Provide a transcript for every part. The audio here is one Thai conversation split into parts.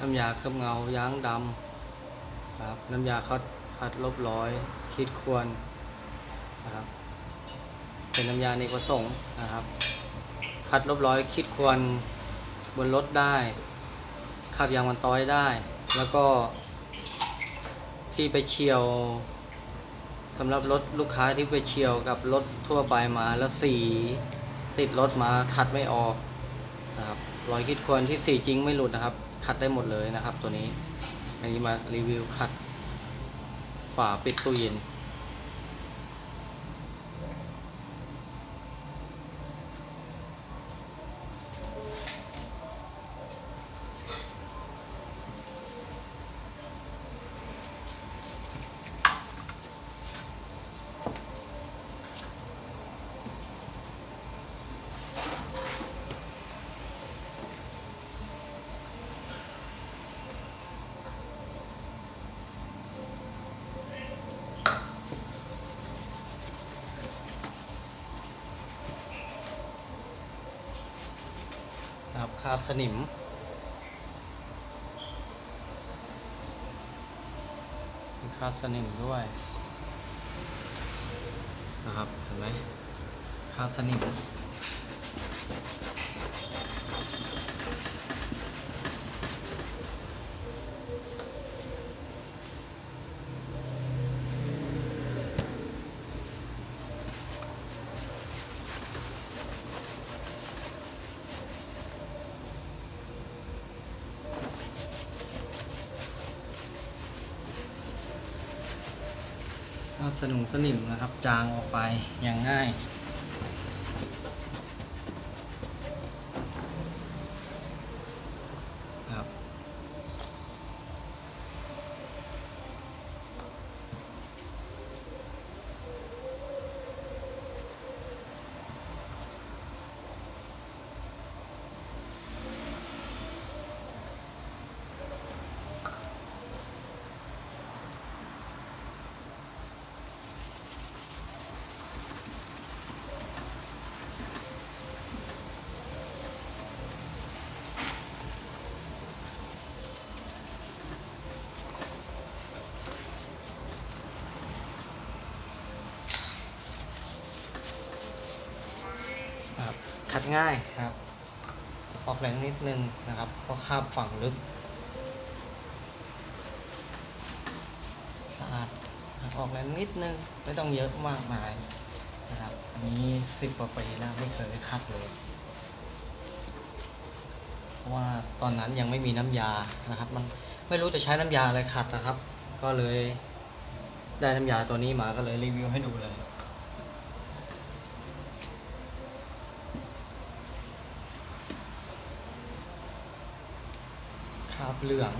น้ำยาเคลือบเงาย้างดำนะครับน้ำยาคัดคัดลบร้อยคิดควรนะครับเป็นน้ำยาในประสงค์นะครับ คัดลบร้อยคิดควรบนรถได้ขับยางมันต้อยได้ แล้วก็ ที่ไปเฉียวสำหรับรถลูกค้าที่ไปเฉียวกับรถทั่วไปมาแล้วสีติดรถมาขัดไม่ออกนะครับรอยคิดควรที่สีจริงไม่หลุดนะครับ คัดได้หมดเลยนะครับ ตัวนี้ อันนี้มารีวิวคัดฝาปิดตู้เย็น นะครับคราบสนิม มีคราบสนิมด้วย นะครับ เห็นไหมคราบสนิม สนุงสนิมนะครับ จางออกไปอย่างง่าย ขัดง่ายครับ ออกแรงนิดนึงนะครับเพราะคาบฝั่งลึกสะอาดครับออกแรงนิดนึงไม่ต้องเยอะมากมายนะครับ อันนี้สิบกว่าปีแล้วไม่เคยคัดเลยเพราะว่าตอนนั้นยังไม่มีน้ำยานะครับ มันไม่รู้จะใช้น้ำยาอะไรขัดนะครับ ก็เลยได้น้ำยาตัวนี้มาก็เลยรีวิวให้ดูเลยาบเหลือง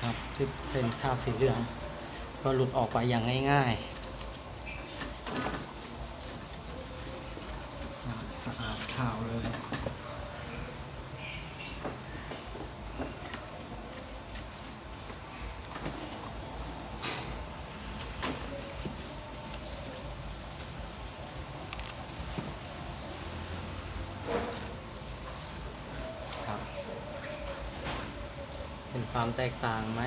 ครับที่เป็นคราบสีเหลือง ก็หลุดออกไปอย่างง่ายๆสะอาดขาวเลย ครับ เป็น ความแตกต่างไหม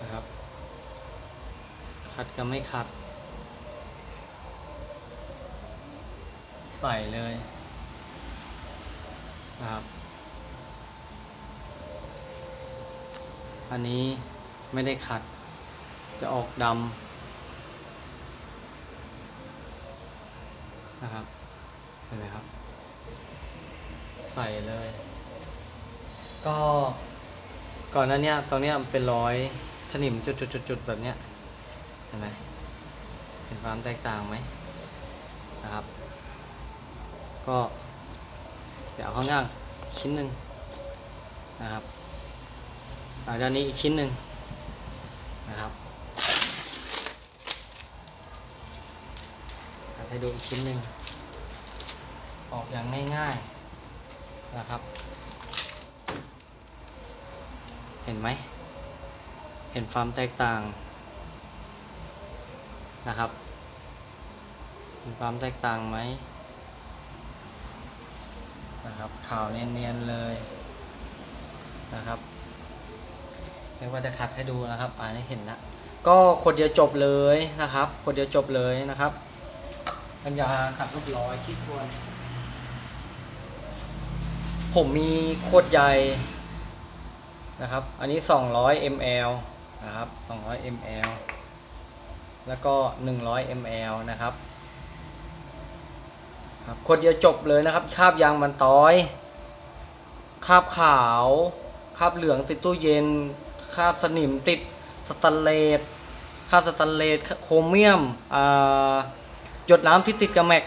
นะครับ คัดกับไม่คัด ใส่เลยนะครับ อันนี้ไม่ได้ขัด จะออกดำนะครับ เห็นไหมครับ ใส่เลย ก็ก่อนหน้าเนี้ยตรงเนี้ยมันเป็นรอยสนิมจุดๆๆแบบเนี้ยเห็นไหมเห็นความแตกต่างไหมนะครับ ก็เดี๋ยวเอาข้างล่างชิ้นหนึ่งนะครับอ่าด้านนี้อีกชิ้นหนึ่งนะครับให้ดูอีกชิ้นหนึ่ง ออกอย่างง่ายๆนะครับ เห็นไหม เห็นความแตกต่างนะครับมีความแตกต่างไหมนะครับขาวเนียนๆเลยนะครับเรียกว่าจะขัดให้ดูนะครับอ่านให้เห็นละก็คนเดียวจบเลยนะครับ คนเดียวจบเลยนะครับ ปัญญาขัดรูปร้อยคิดควร ผมมีโคตรใหญ่นะครับ อันนี้ 200 ml นะครับ 200 ml แล้วก็ 100 ml นะครับครับคนเดียวจบเลยนะครับ คาบยางมันต้อย คาบขาว คาบเหลืองติดตู้เย็น คาบสนิมติดสแตนเลส คาบสแตนเลสโครเมียมอ่าหยดน้ำที่ติดกับแม็ก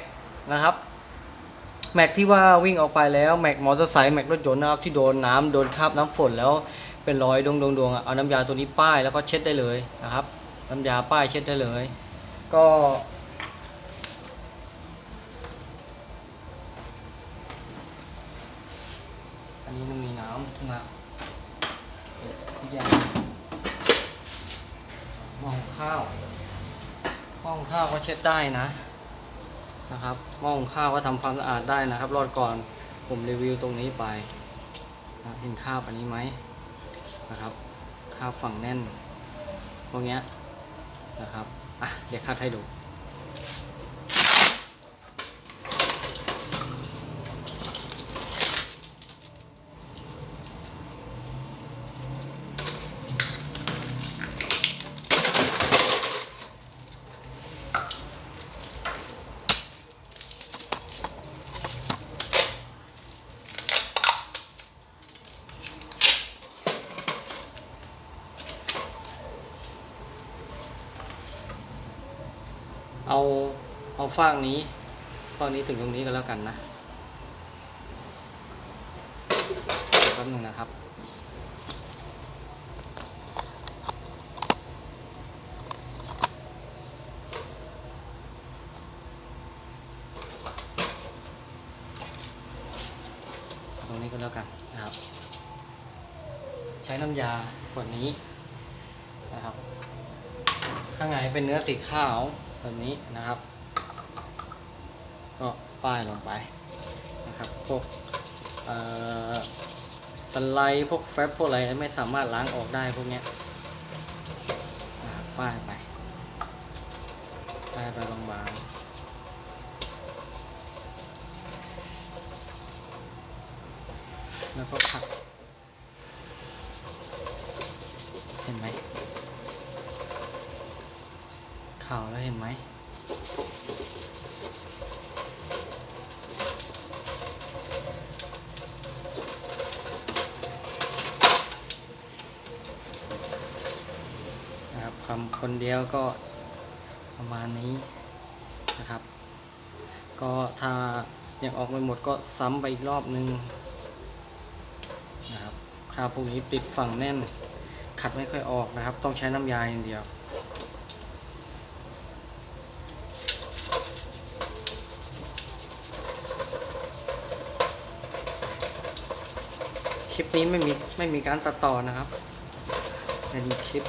นะครับ แม็กที่ว่าวิ่งออกไปแล้วแม็กมอเตอร์ไซค์แม็กรถยนต์นะครับที่โดนน้ำโดนคราบน้ำฝนแล้วเป็นรอยดวงดวงดวงๆอะเอาน้ำยาตัวนี้ป้ายแล้วก็เช็ดได้เลยนะครับ น้ำยาป้ายเช็ดได้เลย ก็ อันนี้มันมีน้ำนมาทุกอย่างหม้องข้าวห้องข้าวก็เช็ดได้นะ นะครับหม้อหุงข้าวก็ทำความสะอาดได้นะครับ รอดก่อนผมรีวิวตรงนี้ไปนะเห็นข้าวอันนี้ไหมนะครับ ข้าวฝั่งแน่นพวกเนี้ยนะครับอะเดี๋ยวคัดให้ดู เอาเอาฟากนี้ฟากนี้ถึงตรงนี้ก็แล้วกันนะแป๊บนึงนะครับตรงนี้ก็แล้วกันนะครับ ใช้น้ำยาขวดนี้นะครับ ข้างในเป็นเนื้อสีขาว แบบนี้นะครับ ก็ป้ายลงไปนะครับพวกสไลด์พวกแฟบพวกอะไรไม่สามารถล้างออกได้พวกเนี้ยนป้ายไปป้ายไปบางๆแล้วก็ขัด เห็นไหม ข่าวแล้วเห็นไหม นะ คนเดียวก็ประมาณนี้นะครับ ก็ถ้ายังออกไม่หมดก็ซ้ำไปอีกรอบนึงนะครับคาพวกนี้ปิดฝั่งแน่น ขัดไม่ค่อยออกนะครับ ต้องใช้น้ำยาอย่างเดียวคลิปนี้ไม่มีไม่มีการตัดต่อนะครับ เป็นคลิป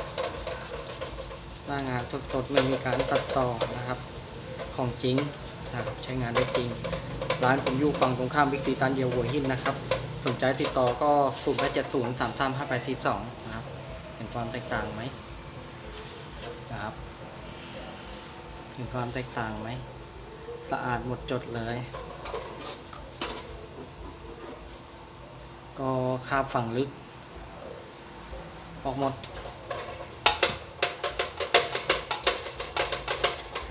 หน้างานสดๆไม่มีการตัดต่อนะครับ ของจริงนะครับใช้งานได้จริง ร้านผมอยู่ฝั่งตรงข้ามบิ๊กซีตันเดียวหัวหินนะครับ สนใจติดต่อก็0 8 7 0 3 3 5 8 4 2นะครับเห็นความแตกต่างไหมนะครับเห็นความแตกต่างไหมสะอาดหมดจดเลย ก็คาบฝั่งลึก ออกหมด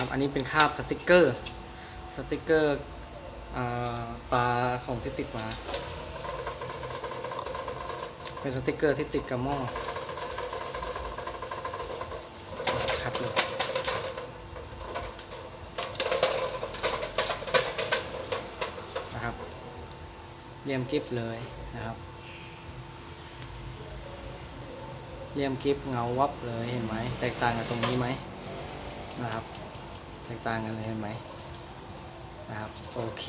ครับ อันนี้เป็นคาบสติกเกอร์ สติกเกอร์ตาของที่ติดมา เป็นสติกเกอร์ที่ติดกับหม้อครับเลยนะครับ เรียมกิฟเลยนะครับ เรียมกิฟเงาวับเลยเห็นไหม แตกต่างกับตรงนี้ไหมนะครับ แตกต่างกันเลยเห็นไหมนะครับ โอเค